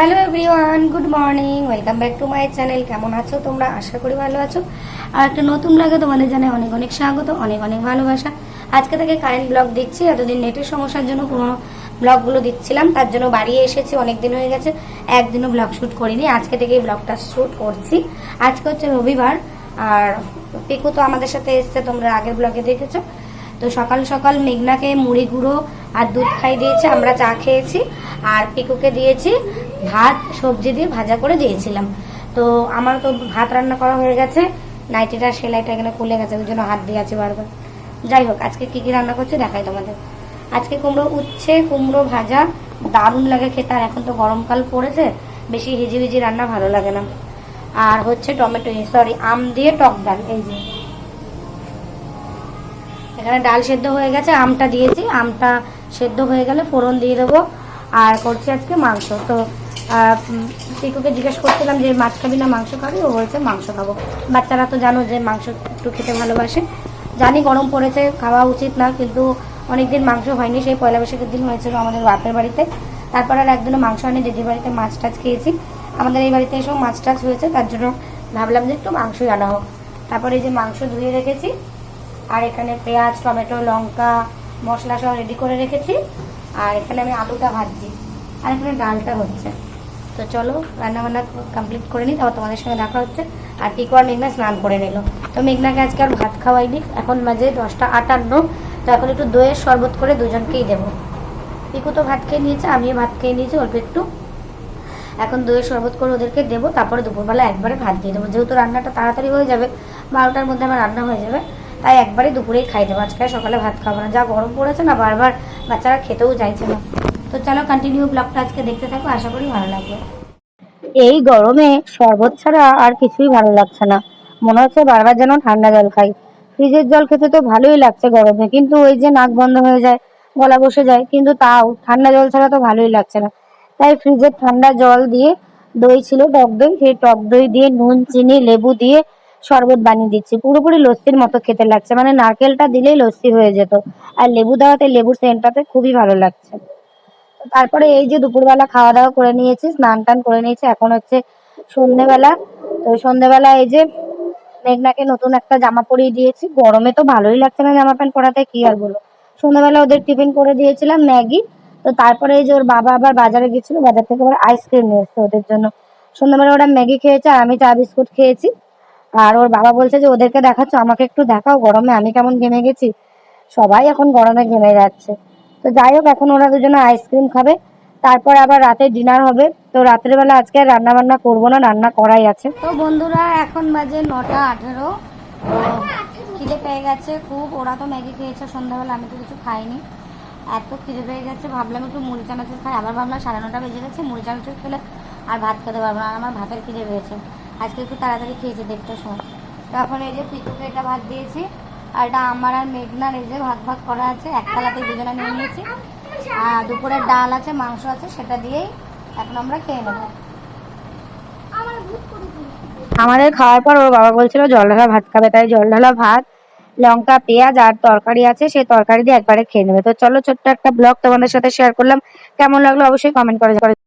Hello everyone, good morning, welcome back to my channel. কেমন আছো তোমরা? আশা করি ভালো আছো। আর একটা নতুন লাগে তোমাদের জানাই অনেক অনেক স্বাগত, অনেক অনেক ভালোবাসা। আজকে থেকে কারেন্ট ব্লগ দিচ্ছি, এতদিন নেটের সমস্যার জন্য পুরোনো ব্লগগুলো দিচ্ছিলাম, তার জন্য বাড়ি এসেছি অনেক দিন হয়ে গেছে, একদিনও ব্লগ শ্যুট করিনি, আজকে থেকে ব্লগটা শ্যুট করছি। আজকে হচ্ছে রবিবার, আর পিকু তো আমাদের সাথে এসছে, তোমরা আগের ব্লগে দেখেছ। তো সকাল সকাল মেঘনাকে মুড়ি গুঁড়ো আর দুধ খাই দিয়েছে, আমরা চা খেয়েছি আর পিকুকে দিয়েছি ভাত, সবজি দিয়ে ভাজা করে দিয়েছিলাম। তো আমার তো ভাত রান্না করা হয়ে গেছে, নাইটিটা, সেলাইটা এখানে খুলে গেছে, ওই জন্য হাত দিয়ে আছে বারবার। যাই হোক, আজকে কি কি রান্না করছে দেখাই তোমাদের। আজকে কুমড়ো উচ্ছে, কুমড়ো ভাজা, দারুণ লাগে খেতে, আর এখন তো গরমকাল পড়েছে, বেশি হিজি হিজি রান্না ভালো লাগে না। আর হচ্ছে টমেটো সরি আম দিয়ে টক ডাল, এই যে। এখানে ডাল সেদ্ধ হয়ে গেছে, আমটা দিয়েছি, আমটা সেদ্ধ হয়ে গেলে ফোড়ন দিয়ে দেবো আর করছি আজকে মাংস। তো পিকুকে জিজ্ঞেস করছিলাম যে, মাছ খাবি না মাংস খাবি? ও বলছে, মাংস খাব। বাচ্চারা তো জানো যে, মাংস একটু খেতে ভালোবাসে। জানি গরম পড়েছে, খাওয়া উচিত না, কিন্তু অনেকদিন মাংস হয়নি, সেই পয়লা বৈশাখের দিন হয়েছিল আমাদের বাপের বাড়িতে। তারপর আর একদিনও মাংস হয়নি, দিদির বাড়িতে মাছ টাছ খেয়েছি। আমাদের এই বাড়িতে এসেও মাছ টাছ হয়েছে, তার জন্য ভাবলাম যে একটু মাংসই আনা হোক। তারপরে যে মাংস ধুয়ে রেখেছি আর এখানে পেঁয়াজ, টমেটো, লঙ্কা মশলা সব রেডি করে রেখেছি। আর এখানে আমি আলুটা ভাজছি। আর এখানে ডালটা হচ্ছে। তো চলো রান্না বান্না কমপ্লিট করে নিই, তারপর তোমাদের সঙ্গে দেখা হচ্ছে। আর পিকু আর মেঘনা, স্নান করে নিল। তো মেঘনাকে আজকে আর ভাত খাওয়াইনি। এখন মাঝে দশটা আটান্ন। তো এখন একটু দইয়ের শরবত করে দুজনকেই দেবো। পিকু তো ভাত খেয়ে নিয়েছে, আমিও ভাত খেয়ে নিয়েছি, অল্প একটু। এখন দইয়ের শরবত করে ওদেরকে দেবো, তারপরে দুপুরবেলা একবারে ভাত দিয়ে দেবো। যেহেতু রান্নাটা তাড়াতাড়ি হয়ে যাবে, বারোটার মধ্যে আমার রান্না হয়ে যাবে। তাই একবারে দুপুরেই খাই দেবো। আজকে সকালে ভাত খাব না। যা গরম পড়েছে না, বারবার বাচ্চারা খেতেও চাইছে না। তো চলো কন্টিনিউ ব্লগটা আজকে দেখতে থাকো, আশা করি ভালো লাগবে। এই গরমে শরবত ছাড়া আর কিছুই ভালো লাগছে না। মনে হচ্ছে বারবার যেন ঠান্ডা জল খাই। ফ্রিজের জল খেতে তো ভালোই লাগছে গরমে, কিন্তু ওই যে নাক বন্ধ হয়ে যায়, গলা বসে যায়, কিন্তু তাও ঠান্ডা জল ছাড়া তো ভালোই লাগছে না। তাই ফ্রিজের ঠান্ডা জল দিয়ে দই ছিল টক দই, সেই টক দই দিয়ে নুন, চিনি, লেবু দিয়ে শরবত বানিয়ে দিচ্ছি। পুরোপুরি লস্যির মতো খেতে লাগছে। মানে নারকেলটা দিলেই লস্যি হয়ে যেত। আর লেবু দেওয়াতে লেবুর সেন্টটাতে খুবই ভালো লাগছে। তারপরে এই যে দুপুরবেলা খাওয়া দাওয়া করে নিয়েছি, স্নান টান করে নিয়েছি। এখন হচ্ছে সন্ধেবেলা। তো সন্ধেবেলা এই যে মেঘনাকে নতুন একটা জামা পরিয়ে দিয়েছি। গরমে তো ভালোই লাগছে না জামা প্যান্ট পরাতে, কি আর বলো সন্ধ্যাবেলা ওদের টিফিন করে দিয়েছিলাম ম্যাগি। তো তারপরে এই যে ওর বাবা আবার বাজারে গেছিল বাজার থেকে আবার আইসক্রিম নিয়ে এসছে ওদের জন্য। সন্ধ্যাবেলা ওরা ম্যাগি খেয়েছে আর আমি চা বিস্কুট খেয়েছি। আর ওর বাবা বলছে যে, ওদেরকে দেখাচ্ছ, আমাকে একটু দেখাও গরমে, আমি কেমন ঘেমে গেছি? সবাই এখন গরমে ঘেমে যাচ্ছে। তো যাই হোক, এখন ওরা দুজনে আইসক্রিম খাবে। তারপর আবার রাতে ডিনার হবে। তো রাতের বেলা আজকে রান্না বান্না করব না, রান্না করাই আছে। তো বন্ধুরা, এখন বাজে নটা আঠেরো। খিদে পেয়ে গেছে খুব। ওরা তো ম্যাগি খেয়েছে সন্ধ্যাবেলা, আমি তো কিছু খাইনি। এত খিদে পেয়ে গেছে, ভাবলাম একটু মুড়ি চানাচুর খাই। আবার ভাবলাম সাড়ে নটা বেজে গেছে, মুড়ি চানাচুর খেলে আর ভাত খেতে পারব না। আমার ভাতের খিদে পেয়েছে। আজকে একটু তাড়াতাড়ি খেয়েছি দেখতে সময়। তখন এই যে পিকুকে এটা ভাত দিয়েছি, আর এটা আমার আর মেঘনার এই যে ভাত ভাত করা আছে একতলাতে দুজনে নিয়ে নিয়েছি। আর দুপুরের ডাল আছে, মাংস আছে, সেটা দিয়েই এখন আমরা খেয়ে নেব। আমাদের খাওয়ার পর ওর বাবা বলছিল, জল ঢালা ভাত খাবে, তাই জল ঢালা ভাত, লঙ্কা, পেঁয়াজ আর তরকারি আছে, সেই তরকারি দিয়ে একবারে খেয়ে নেবে। তো চলো ছোট্ট একটা ব্লগ তোমাদের সাথে শেয়ার করলাম। কেমন লাগল অবশ্যই কমেন্ট করে